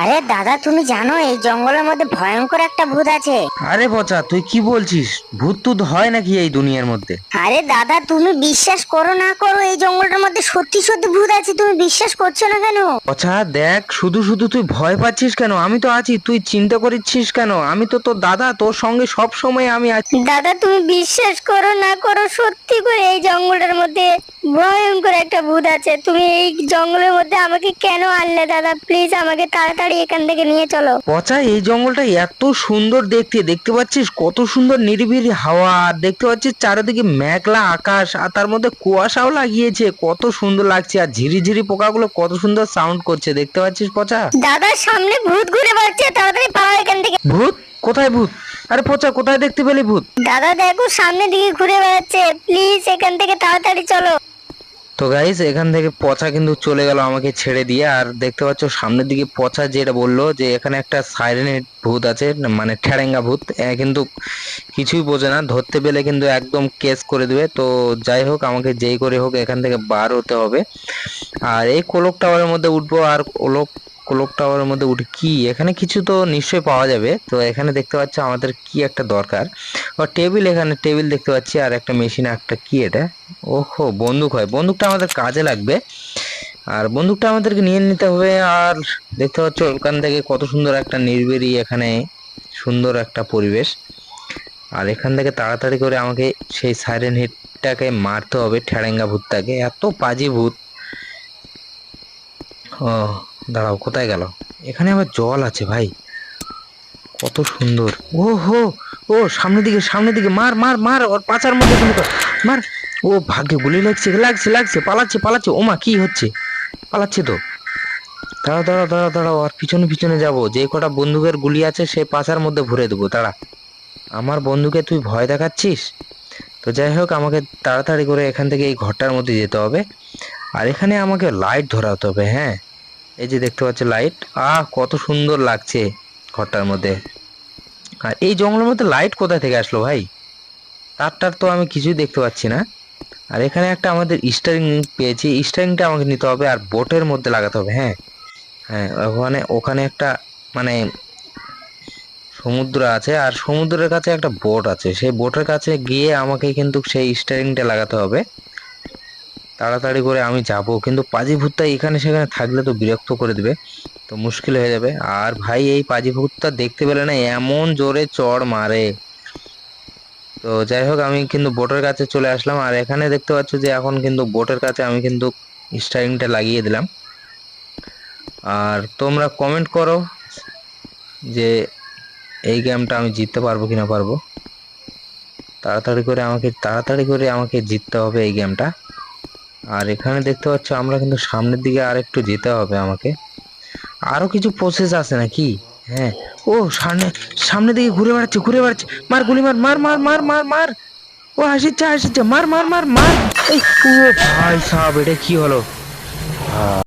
আরে দাদা তুমি জানো এই জঙ্গলের মধ্যে ভয়ঙ্কর একটা ভূত আছে। আরে পচা তুই কি বলছিস? ভূত টুত হয় নাকি এই দুনিয়ার মধ্যে? আরে দাদা তুমি বিশ্বাস করো না করো এই জঙ্গলটার মধ্যে সত্যি সত্যি ভূত আছে তুমি বিশ্বাস করছ না কেন? পচা দেখ শুধু শুধু তুই ভয় পাচ্ছিস কেন? আমি তো আছি তুই চিন্তা করছিস কেন? আমি তো তোর দাদা তোর সঙ্গে সব সময় আমি আছি। দাদা তুমি বিশ্বাস করো না করো সত্যি করে এই জঙ্গলটার মধ্যে ভয়ঙ্কর একটা ভূত আছে। তুমি এই জঙ্গলের মধ্যে আমাকে কেন আনলে দাদা? প্লিজ আমাকে তাড়াতাড়ি এখান থেকে নিয়ে চলো। পচা এই জঙ্গলটা এত সুন্দর দেখতে। দেখতে পাচ্ছিস কত সুন্দর নিরিবিলি হাওয়া দেখতে পাচ্ছিস চারিদিকে মেঘলা আকাশ আর তার মধ্যে কুয়াশাও লাগিয়েছে। কত সুন্দর লাগছে আর ঝিরিঝিরি পোকাগুলো কত সুন্দর সাউন্ড করছে। দেখতে পাচ্ছিস পচা? দাদা সামনে ভূত ঘুরে বেড়াচ্ছে তাড়াতাড়ি পাও এখান থেকে। ভূত? কোথায় ভূত? আরে পচা কোথায় দেখতে পেলি ভূত? দাদা দেখো সামনের দিকে ঘুরে বেড়াচ্ছে। প্লিজ এখান থেকে তাড়াতাড়ি চলো। তো গাইজ এখান থেকে পচা কিন্তু চলে গেল আমাকে ছেড়ে দিয়ে। আর দেখতে পাচ্ছ, সামনের দিকে পচা যেটা বলল যে, এখানে একটা সাইরেন ভূত আছে মানে ঠেরেঙ্গা ভূত। কিন্তু কিছুই বোঝে না, ধরতে পেলে কিন্তু একদম কেস করে দেবে। তো যাই হোক, আমাকে যেই করে হোক, এখান থেকে বার হতে হবে। আর এই কোলক টাওয়ারের মধ্যে উঠবো, আর কোলক কোলক টাওয়ারের মধ্যে উঠে কি? এখানে কিছু তো নিশ্চয়ই পাওয়া যাবে। তো এখানে দেখতে পাচ্ছ আমাদের কি একটা দরকার। ও টেবিল এখানে টেবিল দেখতে পাচ্ছি আর একটা মেশিন একটা কি এটা? ওহো, বন্দুক হয়। বন্দুকটা আমাদের কাজে লাগবে। আর বন্দুকটা আমাদেরকে নিয়ে নিতে হবে। আর দেখতে পাচ্ছ ওখান থেকে কত সুন্দর একটা নির্বেরি এখানে সুন্দর একটা পরিবেশ। আর এখান থেকে তাড়াতাড়ি করে আমাকে সেই সাইরেন হিটটাকে মারতে হবে ঠেরেঙ্গা ভূতটাকে। এত পাজি ভূত। ও দাঁড়াও, কোথায় গেল? এখানে আবার জল আছে ভাই। কত সুন্দর। ও হো ও, সামনের দিকে সামনের দিকে, মার মার মার, ওর পাচার মধ্যে মার, ও ভাগ্যে গুলি লাগছে লাগছে লাগছে, পালাচ্ছে পালাচ্ছে। ওমা, কি হচ্ছে? পালাচ্ছে তো। দাঁড়াও দাঁড়াও দাঁড়াও দাঁড়াও, আর পিছনে পিছনে যাব। যে কটা বন্দুকের গুলি আছে, সে পাচার মধ্যে ভরে দেবো। দাঁড়া। আমার বন্ধুকে তুই ভয় দেখাচ্ছিস? তো যাই হোক, আমাকে তাড়াতাড়ি করে এখান থেকে এই ঘরটার মধ্যে যেতে হবে। আর এখানে আমাকে লাইট ধরাতে হবে হ্যাঁ? এই যে দেখতে পাচ্ছ লাইট আহ, কত সুন্দর লাগছে ঘরটার মধ্যে। আর এই জঙ্গলের মধ্যে লাইট কোথায় থেকে আসলো ভাই? তারটার তো আমি কিছুই দেখতে পাচ্ছি না। আর এখানে একটা আমাদের স্টারিং পেয়েছি স্টারিংটা আমাকে নিতে হবে আর বোটের মধ্যে লাগাতে হবে হ্যাঁ। হ্যাঁ ওখানে ওখানে একটা মানে সমুদ্র আছে আর সমুদ্রের কাছে একটা বোট আছে। সেই বোটের কাছে গিয়ে আমাকে কিন্তু সেই স্টারিংটা লাগাতে হবে। তাড়াতাড়ি করে আমি যাব। কিন্তু পাজি ভূতটা এখানে সেখানে থাকলে তো বিরক্ত করে দেবে। তো মুশকিল হয়ে যাবে। আর ভাই, এই পাজি ভূতটা দেখতে পেলে না এমন জোরে চড় মারে। তো যাই হোক, আমি কিন্তু বোটের কাছে চলে আসলাম। আর এখানে দেখতে পাচ্ছ যে এখন কিন্তু বোটের কাছে আমি কিন্তু স্টারিংটা লাগিয়ে দিলাম। আর তোমরা কমেন্ট করো যে এই গেমটা আমি জিততে পারব কিনা পারব। তাড়াতাড়ি করে আমাকে, তাড়াতাড়ি করে আমাকে জিততে হবে এই গেমটা আর এখানে দেখতে পাচ্ছ, আমরা কিন্তু সামনের দিকে আর একটু যেতে হবে আমাকে। আরও কিছু প্রসেস আছে নাকি? হ্যাঁ। ও, সামনে, সামনের দিকে ঘুরে বেড়াচ্ছে ঘুরে বেড়াচ্ছে। মার গুলি মার মার মার মার মার মার। ও হাসিচ্ছে হাসিচ্ছে। মার মার মার মার। এই ভাই সাহেব, এটা কি হলো?